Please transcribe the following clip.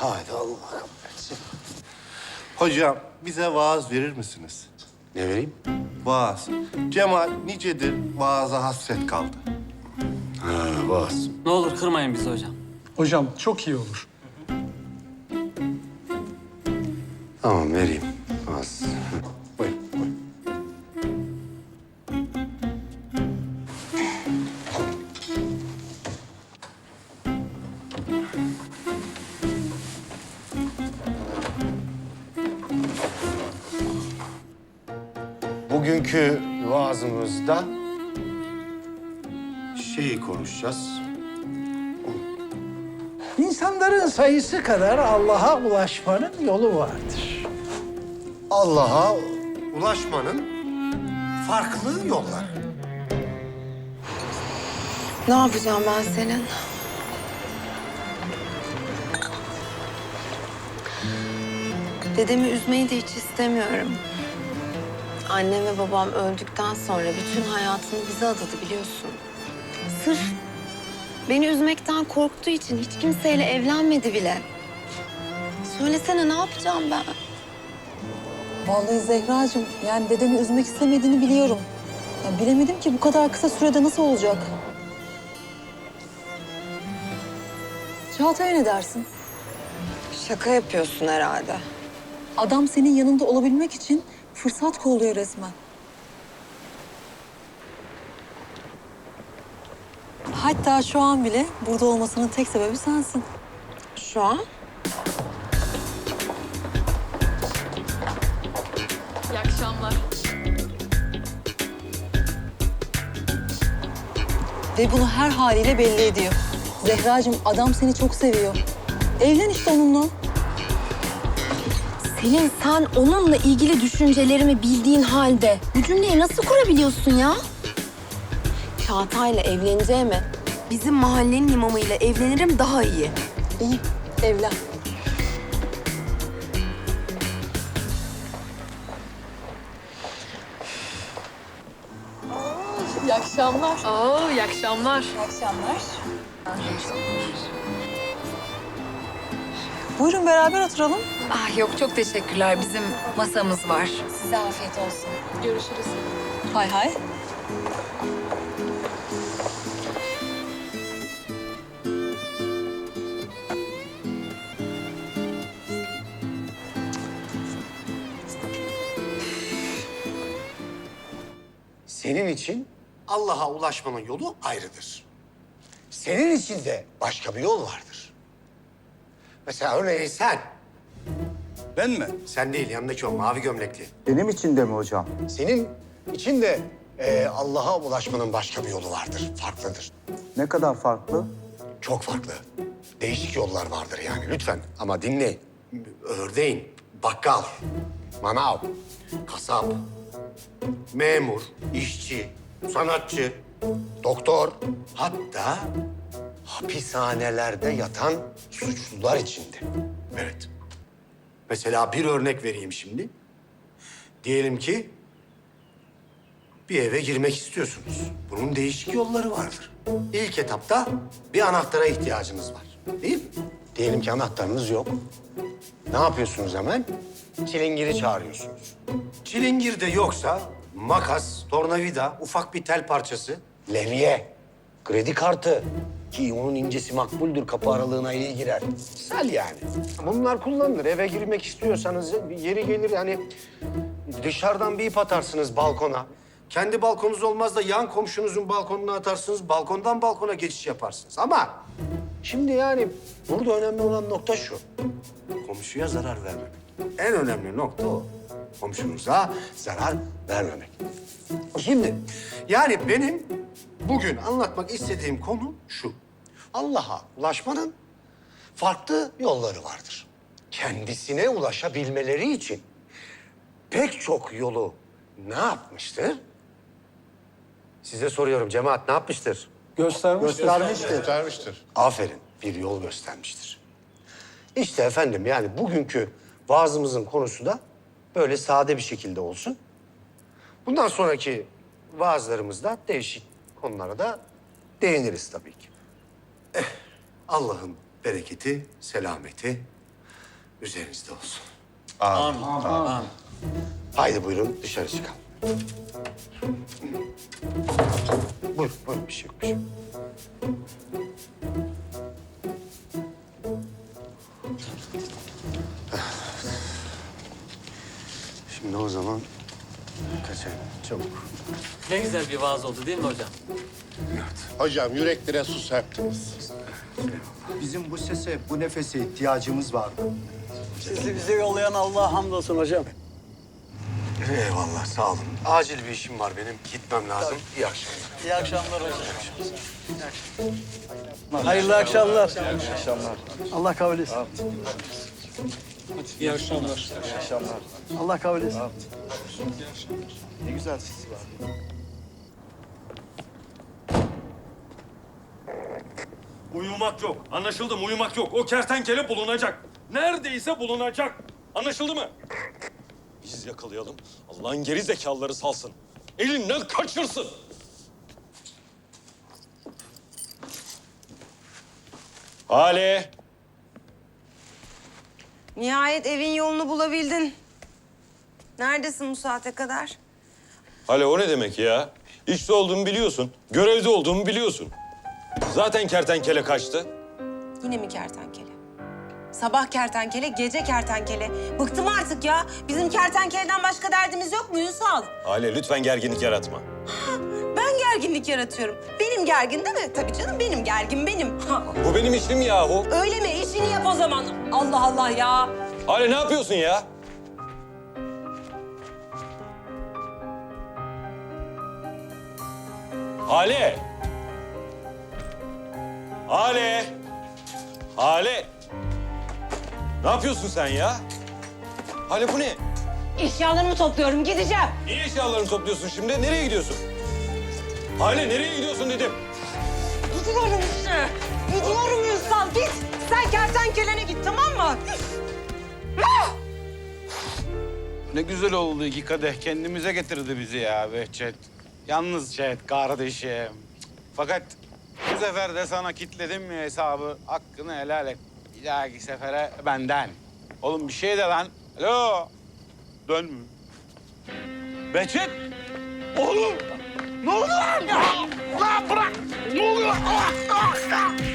Haydi Allah kahretsin. Hocam bize vaaz verir misiniz? Ne vereyim? Vaaz. Cemal nicedir vaaza hasret kaldı. Ha, vaaz. Ne olur kırmayın bizi hocam. Hocam çok iyi olur. Tamam vereyim. Vaaz. Bugünkü vaazımızda şeyi konuşacağız. İnsanların sayısı kadar Allah'a ulaşmanın yolu vardır. Allah'a ulaşmanın farklı yolları. Ne yapacağım ben senin? Dedemi üzmeyi de hiç istemiyorum. Annem ve babam öldükten sonra bütün hayatını bize adadı biliyorsun. Sırf beni üzmekten korktuğu için hiç kimseyle evlenmedi bile. Söylesene ne yapacağım ben? Vallahi Zehracığım yani dedeni üzmek istemediğini biliyorum. Ya bilemedim ki bu kadar kısa sürede nasıl olacak? Çağatay'a ne dersin? Şaka yapıyorsun herhalde. Adam senin yanında olabilmek için fırsat kolluyor resmen. Hatta şu an bile burada olmasının tek sebebi sensin. Şu an? Ve bunu her haliyle belli ediyor. Zehracığım adam seni çok seviyor. Evlen işte onunla. Selin sen onunla ilgili düşüncelerimi bildiğin halde bu cümleyi nasıl kurabiliyorsun ya? Çağatay'la evleneceğime bizim mahallenin imamıyla evlenirim daha iyi. İyi, evlen. İyi akşamlar. Oo, iyi akşamlar. İyi akşamlar. Buyurun beraber oturalım. Ah yok çok teşekkürler. Bizim masamız var. Size afiyet olsun. Görüşürüz. Hay hay. Senin için Allah'a ulaşmanın yolu ayrıdır. Senin için de başka bir yol vardır. Mesela örneğin sen. Ben mi? Sen değil, yanındaki o mavi gömlekli. Benim için de mi hocam? Senin için de e, Allah'a ulaşmanın başka bir yolu vardır, farklıdır. Ne kadar farklı? Çok farklı. Değişik yollar vardır yani lütfen. Ama dinleyin. Ördeğin, bakkal, manav, kasap, memur, işçi, sanatçı, doktor, hatta hapishanelerde yatan suçlular içinde. Evet. Mesela bir örnek vereyim şimdi. Diyelim ki bir eve girmek istiyorsunuz. Bunun değişik yolları vardır. İlk etapta bir anahtara ihtiyacınız var. Değil mi? Diyelim ki anahtarınız yok. Ne yapıyorsunuz hemen? Çilingiri çağırıyorsunuz. Çilingir de yoksa makas, tornavida, ufak bir tel parçası, levye, kredi kartı ki onun incesi makbuldür kapı aralığına iyi girer. Sel yani. Bunlar kullanılır. Eve girmek istiyorsanız yeri gelir yani dışarıdan bir ip atarsınız balkona. Kendi balkonunuz olmaz da yan komşunuzun balkonuna atarsınız. Balkondan balkona geçiş yaparsınız. Ama şimdi yani burada önemli olan nokta şu. Komşuya zarar vermemek. En önemli nokta o. Komşunuza zarar vermemek. Şimdi yani benim bugün anlatmak istediğim konu şu. Allah'a ulaşmanın farklı yolları vardır. Kendisine ulaşabilmeleri için pek çok yolu ne yapmıştır? Size soruyorum cemaat ne yapmıştır? Göstermiştir. Göstermiştir. Aferin bir yol göstermiştir. İşte efendim yani bugünkü vaazımızın konusu da böyle sade bir şekilde olsun. Bundan sonraki vaazlarımızda değişik konulara da değiniriz tabii ki. Eh, Allah'ın bereketi, selameti üzerinizde olsun. Amin. Haydi buyurun dışarı çıkalım. Buyur, buyur bir şey yok. Bir şey yok. Şimdi o zaman kaçayım çabuk. Ne güzel bir vaaz oldu değil mi hocam? Hocam yüreklere su serptiniz. Bizim bu sese, bu nefese ihtiyacımız vardı. Sizi bize yollayan Allah'a hamdolsun hocam. Eyvallah sağ olun. Acil bir işim var benim. Gitmem lazım. İyi akşamlar. İyi akşamlar hocam. Hayırlı akşamlar. İyi akşamlar. Allah kabul etsin. İyi akşamlar. İyi akşamlar. Allah kabul etsin. Ne güzel sesi var. Uyumak yok. Anlaşıldı mı? Uyumak yok. O kertenkele bulunacak. Neredeyse bulunacak. Anlaşıldı mı? Biz yakalayalım. Allah'ın geri zekalıları salsın. Elinden kaçırsın. Hale. Nihayet evin yolunu bulabildin. Neredesin bu saate kadar? Hale o ne demek ya? İşte olduğumu biliyorsun. Görevde olduğumu biliyorsun. Zaten kertenkele kaçtı. Yine mi kertenkele? Sabah kertenkele, gece kertenkele. Bıktım artık ya. Bizim kertenkeleden başka derdimiz yok mu Ünsal? Hale lütfen gerginlik yaratma. Ben gerginlik yaratıyorum. Benim gergin değil mi? Tabii canım benim gergin benim. Bu benim işim yahu. Öyle mi? İşini yap o zaman. Allah Allah ya. Hale ne yapıyorsun ya? Hale! Hale! Hale! Ne yapıyorsun sen ya? Hale bu ne? Eşyalarımı topluyorum. Gideceğim. Niye eşyalarını topluyorsun şimdi? Nereye gidiyorsun? Hale nereye gidiyorsun dedim. Gidiyorum işte. Gidiyorum Ünsal. Git. Sen kertenkelene git tamam mı? Ne güzel oldu iki kadeh. Kendimize getirdi bizi ya Behçet. Yalnız Çet kardeşim. Fakat bu sefer de sana kitledim mi hesabı? Hakkını helal et. Bir dahaki sefere benden. Oğlum bir şey de lan. Alo. Dön mü? Behçet. Oğlum. Ne oldu lan? Lan bırak. Ne oluyor? Ah, ah. Ah.